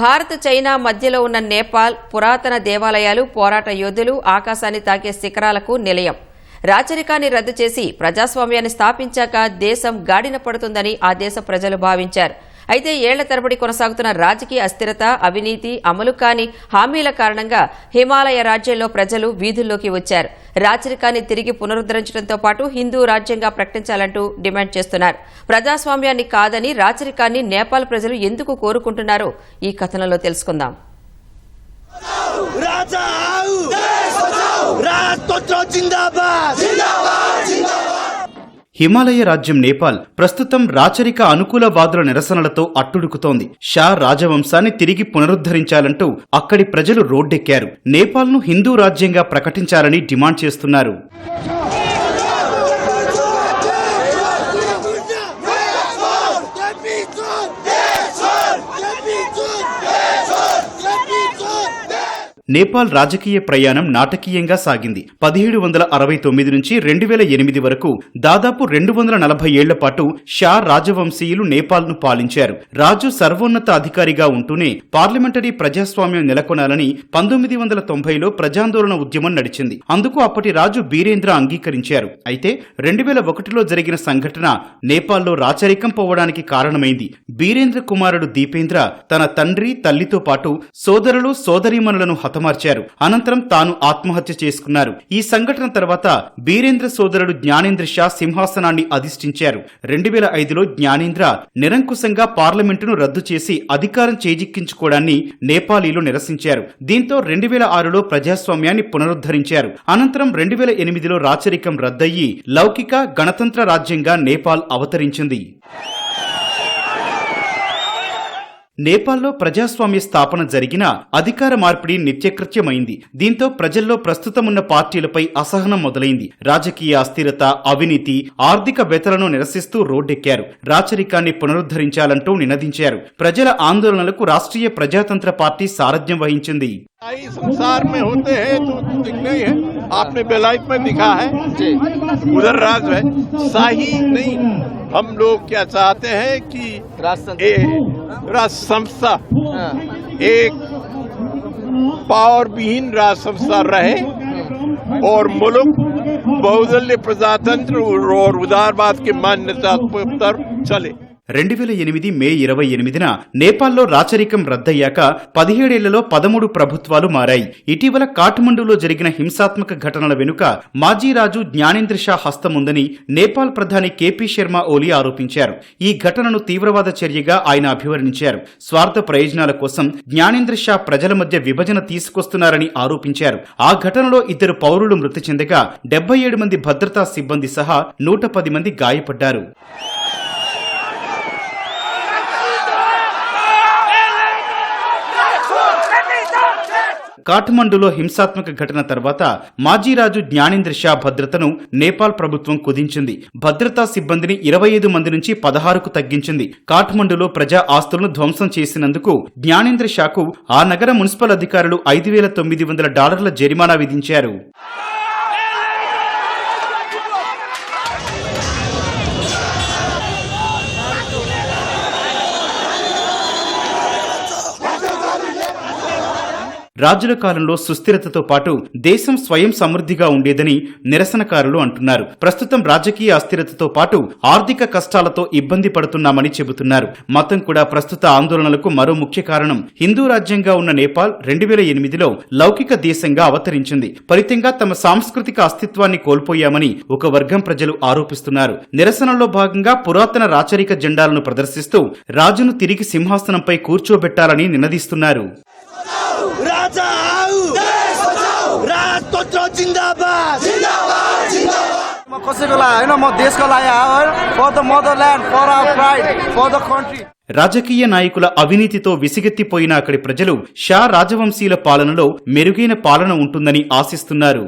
Bharat China మధ్యలో ఉన్న నేపాల్ పురాతన దేవాలయాలు పోరాట యోధులు ఆకాశాన్ని తాకే శిఖరాలకు నిలయం. రాచరికాన్ని రద్దు చేసి ప్రజాస్వామ్యాన్ని స్థాపించాక దేశం గాడిన పడుతుందని ఆ దేశ ప్రజలు భావించారు. అయితే ఏళ్ళ తరబడి కొనసాగుతున్న రాజకీయ అస్థిరత అవినీతి అమలు కాని హామీల కారణంగా హిమాలయ రాజ్యంలో ప్రజలు వీధుల్లోకి వచ్చారు. రాచరికాన్ని తిరిగి పునరుద్ధరించడంతో పాటు హిందూ రాజ్యంగా ప్రకటించాలంటూ డిమాండ్ చేస్తున్నారు. ప్రజాస్వామ్యాన్ని కాదని రాచరికాన్ని నేపాల్ ప్రజలు ఎందుకు కోరుకుంటున్నారో ఈ కథనంలో తెలుసుకుందాం. రాజా హిమాలయ రాజ్యం నేపాల్ ప్రస్తుతం రాచరిక అనుకూల వాదుల నిరసనలతో అట్టుడుకుతోంది. షా రాజవంశాన్ని తిరిగి పునరుద్ధరించాలంటూ అక్కడి ప్రజలు రోడ్డెక్కారు. నేపాల్ను హిందూ రాజ్యంగా ప్రకటించాలని డిమాండ్ చేస్తున్నారు. నేపాల్ రాజకీయ ప్రయాణం నాటకీయంగా సాగింది. పదిహేడు వందల అరవై తొమ్మిది నుంచి రెండు వేల ఎనిమిది వరకు దాదాపు రెండు వందల నలభై ఏళ్ళ పాటు షా రాజవంశీయులు నేపాల్ను పాలించారు. రాజు సర్వోన్నత అధికారిగా ఉంటూనే పార్లమెంటరీ ప్రజాస్వామ్యం నెలకొనాలని పంతొమ్మిది వందల తొంభైలో ప్రజాందోళన ఉద్యమం నడిచింది. అందుకు అప్పటి రాజు బీరేంద్ర అంగీకరించారు. అయితే రెండు వేల ఒకటిలో జరిగిన సంఘటన నేపాల్లో రాచరికం పోవడానికి కారణమైంది. బీరేంద్ర కుమారుడు దీపేంద్ర తన తండ్రి తల్లితో పాటు సోదరులు సోదరీమణులను హతమార్చారు అనంతరం తాను ఆత్మహత్య చేసుకున్నారు. ఈ సంఘటన తర్వాత బీరేంద్ర సోదరుడు జ్ఞానేంద్ర షా సింహాసనాన్ని అధిష్ఠించారు. రెండు వేల ఐదులో జ్ఞానేంద్ర నిరంకుశంగా పార్లమెంటును రద్దు చేసి అధికారం చేజిక్కించుకోవడాన్ని నేపాలీలు నిరసించారు. దీంతో రెండు వేల ఆరులో ప్రజాస్వామ్యాన్ని పునరుద్ధరించారు. అనంతరం రెండు వేల ఎనిమిదిలో రాచరికం రద్దయ్యి లౌకిక గణతంత్ర రాజ్యంగా నేపాల్ అవతరించింది. నేపాల్లో ప్రజాస్వామ్య స్థాపన జరిగిన అధికార మార్పిడి నిత్యకృత్యమైంది. దీంతో ప్రజల్లో ప్రస్తుతమున్న పార్టీలపై అసహనం మొదలైంది. రాజకీయ అస్థిరత అవినీతి ఆర్థిక బెతలను నిరసిస్తూ రోడ్డెక్కారు. రాచరికాన్ని పునరుద్ధరించాలంటూ నినదించారు. ప్రజల ఆందోళనలకు రాష్ట్రీయ ప్రజాతంత్ర పార్టీ సారథ్యం వహించింది. शाही संसार में होते हैं तो ठीक नहीं है। आपने बेलाइफ में लिखा है। उधर राज है। शाही नहीं। हम लोग क्या चाहते हैं कि राज संस्था एक पावर विहीन राज संस्था रहे और मुल्क बहुदलीय प्रजातंत्र और उदारवाद के मान्यता पर चले। రెండు వేల ఎనిమిది మే ఇరవై ఎనిమిదిన నేపాల్లో రాచరికం రద్దయ్యాక పదిహేడేళ్ళలో పదమూడు ప్రభుత్వాలు మారాయి. ఇటీవల కాఠ్మండూలో జరిగిన హింసాత్మక ఘటనల వెనుక మాజీ రాజు జ్ఞానేంద్ర షా హస్తముందని నేపాల్ ప్రధాని కేపీ శర్మ ఓలీ ఆరోపించారు. ఈ ఘటనను తీవ్రవాద చర్యగా ఆయన అభివర్ణించారు. స్వార్థ ప్రయోజనాల కోసం జ్ఞానేంద్ర షా ప్రజల మధ్య విభజన తీసుకొస్తున్నారని ఆరోపించారు. ఆ ఘటనలో ఇద్దరు పౌరులు మృతి చెందగా డెబ్బై ఏడు మంది భద్రతా సిబ్బంది సహా నూట పది మంది గాయపడ్డారు. కాఠ్మండులో హింసాత్మక ఘటన తర్వాత మాజీ రాజు జ్ఞానేంద్ర షా భద్రతను నేపాల్ ప్రభుత్వం కుదించింది. భద్రతా సిబ్బందిని ఇరవై ఐదు మంది నుంచి పదహారుకు తగ్గించింది. కాఠ్మండులో ప్రజా ఆస్తులను ధ్వంసం చేసినందుకు జ్ఞానేంద్ర షాకు ఆ నగర మున్సిపల్ అధికారులు ఐదు వేల తొమ్మిది వందల డాలర్ల జరిమానా విధించారు. రాజుల కాలంలో సుస్థిరతతో పాటు దేశం స్వయం సమృద్ధిగా ఉండేదని నిరసనకారులు అంటున్నారు. ప్రస్తుతం రాజకీయ అస్థిరతతో పాటు ఆర్థిక కష్టాలతో ఇబ్బంది పడుతున్నామని చెబుతున్నారు. మతం కూడా ప్రస్తుత ఆందోళనలకు మరో ముఖ్య కారణం. హిందూ రాజ్యంగా ఉన్న నేపాల్ రెండు వేల ఎనిమిదిలో లౌకిక దేశంగా అవతరించింది. ఫలితంగా తమ సాంస్కృతిక అస్తిత్వాన్ని కోల్పోయామని ఒక వర్గం ప్రజలు ఆరోపిస్తున్నారు. నిరసనలో భాగంగా పురాతన రాచరిక జెండాలను ప్రదర్శిస్తూ రాజును తిరిగి సింహాసనంపై కూర్చోబెట్టాలని నినదిస్తున్నారు. म कसैको लागि म देशको लागि for the motherland for our pride for the country రాజకీయ నాయకుల అవినీతితో విసిగెత్తిపోయిన అక్కడి ప్రజలు షా రాజవంశీల పాలనలో మెరుగైన పాలన ఉంటుందని ఆశిస్తున్నారు.